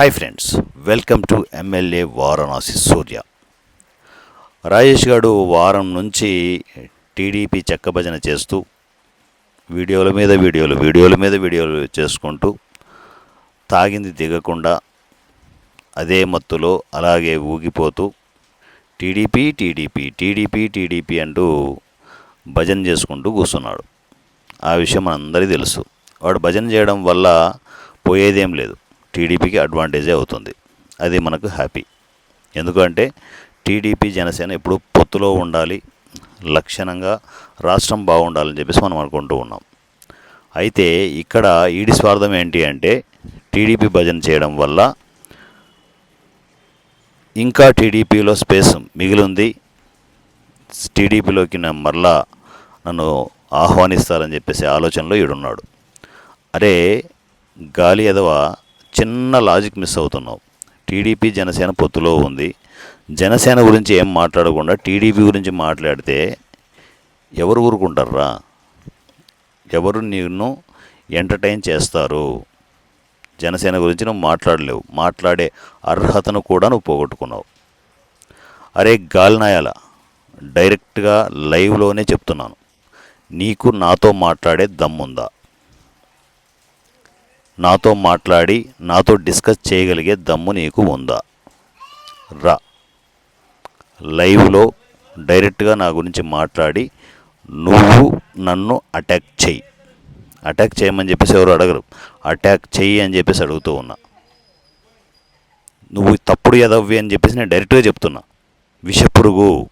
Hi friends welcome to MLA Varanasi Surya Rajesh గారు వారం నుంచి టీడీపీ చెక్కభజన చేస్తూ వీడియోల మీద వీడియోలు వీడియోల మీద వీడియోలు చేసుకుంటూ తాగింది దిగకుండా అదే మత్తులో అలాగే ఊగిపోతూ టీడీపీ టీడీపీ టీడీపీ టీడీపీ అంటూ భజన చేసుకుంటూ కూర్చున్నాడు. ఆ విషయం మనందరికీ తెలుసు. వాడు భజన చేయడం వల్ల పోయేదేం లేదు. టీడీపీకి అడ్వాంటేజే అవుతుంది. అది మనకు హ్యాపీ. ఎందుకంటే టీడీపీ జనసేన ఎప్పుడు పొత్తులో ఉండాలి లక్షణంగా రాష్ట్రం బాగుండాలని చెప్పేసి మనం అనుకుంటూ ఉన్నాం. అయితే ఇక్కడ ఈడి స్వార్థం ఏంటి అంటే టీడీపీ భజన చేయడం వల్ల ఇంకా టీడీపీలో స్పేస్ మిగిలింది. టీడీపీలోకి నేను మరలా నన్ను ఆహ్వానిస్తారని చెప్పేసి ఆలోచనలో ఈడున్నాడు. అరే గాలి ఎదవ? చిన్న లాజిక్ మిస్ అవుతున్నావు. టీడీపీ జనసేన పొత్తులో ఉంది. జనసేన గురించి ఏం మాట్లాడకుండా టీడీపీ గురించి మాట్లాడితే ఎవరు ఊరుకుంటారా? ఎవరు నిన్ను ఎంటర్టైన్ చేస్తారు? జనసేన గురించి నువ్వు మాట్లాడలేవు. మాట్లాడే అర్హతను కూడా నువ్వు పోగొట్టుకున్నావు. అరే గాలినాయాల డైరెక్ట్గా లైవ్లోనే చెప్తున్నాను. నీకు నాతో మాట్లాడే దమ్ముందా? నాతో మాట్లాడి నాతో డిస్కస్ చేయగలిగే దమ్ము నీకు ఉందా? రా. లైవ్లో డైరెక్ట్గా నా గురించి మాట్లాడి నువ్వు నన్ను అటాక్ చెయ్యి. అటాక్ చేయమని చెప్పేసి ఎవరు అడగరు. అటాక్ చెయ్యి అని చెప్పేసి అడుగుతూ ఉన్నా. నువ్వు తప్పుడు ఎదవ్వి అని చెప్పేసి నేను డైరెక్ట్గా చెప్తున్నా. విషపురుగు.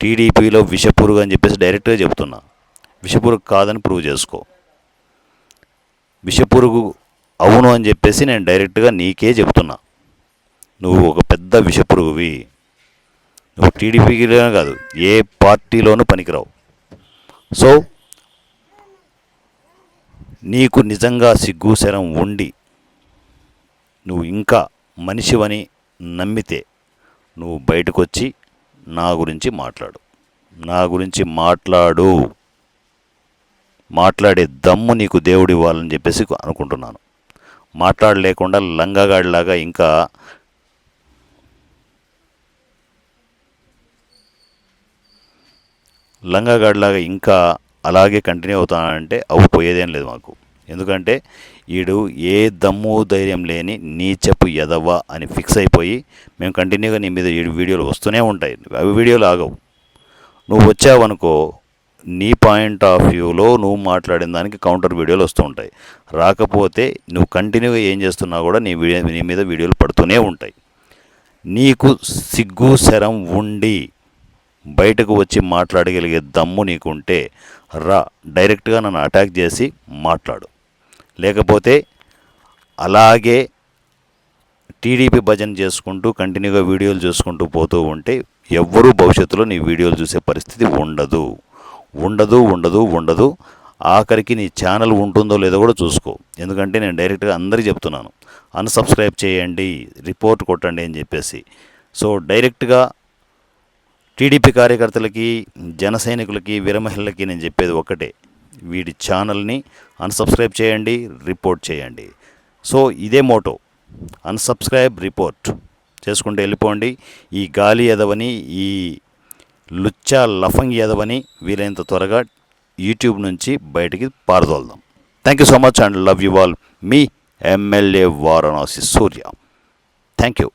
టీడీపీలో విషపురుగు అని చెప్పేసి డైరెక్ట్గా చెప్తున్నా. విషపురుగు కాదని ప్రూవ్ చేసుకో. విషపురుగు అవును అని చెప్పేసి నేను డైరెక్ట్గా నీకే చెప్తున్నా. నువ్వు ఒక పెద్ద విషపురుగువి. నువ్వు టీడీపీలోనే కాదు ఏ పార్టీలోనూ పనికిరావు. సో నీకు నిజంగా సిగ్గు శరం ఉండి నువ్వు ఇంకా మనిషివని నమ్మితే నువ్వు బయటకు వచ్చి నా గురించి మాట్లాడు. నా గురించి మాట్లాడు. మాట్లాడే దమ్ము నీకు దేవుడు ఇవ్వాలని చెప్పేసి అనుకుంటున్నాను. మాట్లాడలేకుండా లంగగాడిలాగా ఇంకా లంగగాడిలాగా ఇంకా అలాగే కంటిన్యూ అవుతానంటే అవి పోయేదేం లేదు మాకు. ఎందుకంటే ఈడు ఏ దమ్ము ధైర్యం లేని నీచపు ఎదవ అని ఫిక్స్ అయిపోయి మేము కంటిన్యూగా నీ మీద ఈ వీడియోలు వస్తూనే ఉంటాయి. అవి వీడియోలు ఆగవు. నువ్వు వచ్చావనుకో నీ పాయింట్ ఆఫ్ వ్యూలో నువ్వు మాట్లాడిన దానికి కౌంటర్ వీడియోలు వస్తూ ఉంటాయి. రాకపోతే నువ్వు కంటిన్యూగా ఏం చేస్తున్నా కూడా నీ వీడియో నీ మీద వీడియోలు పడుతూనే ఉంటాయి. నీకు సిగ్గు శరం ఉండి బయటకు వచ్చి మాట్లాడగలిగే దమ్ము నీకుంటే రా డైరెక్ట్గా నన్ను అటాక్ చేసి మాట్లాడు. లేకపోతే అలాగే టీడీపీ భజన చేసుకుంటూ కంటిన్యూగా వీడియోలు చూసుకుంటూ పోతూ ఉంటే ఎవ్వరూ భవిష్యత్తులో నీ వీడియోలు చూసే పరిస్థితి ఉండదు. ఉండదు ఉండదు ఉండదు. ఆఖరికి నీ ఛానల్ ఉంటుందో లేదో కూడా చూసుకో. ఎందుకంటే నేను డైరెక్ట్గా అందరికీ చెప్తున్నాను. అన్సబ్స్క్రైబ్ చేయండి రిపోర్ట్ కొట్టండి అని చెప్పేసి. సో డైరెక్ట్గా టీడీపీ కార్యకర్తలకి జన సైనికులకి వీరమహిళలకి నేను చెప్పేది ఒకటే వీడి ఛానల్ని అన్సబ్స్క్రైబ్ చేయండి రిపోర్ట్ చేయండి. సో ఇదే మోటో. Unsubscribe report. చేసుకుంటూ వెళ్ళిపోండి. ఈ గాలి ఎదవని ఈ లుచ్చా లఫంగ్ ఎదవని వీలైనంత త్వరగా యూట్యూబ్ నుంచి బయటికి పారదోల్దాం. Thank you so much and love you all me MLA Varanasi Surya. Thank you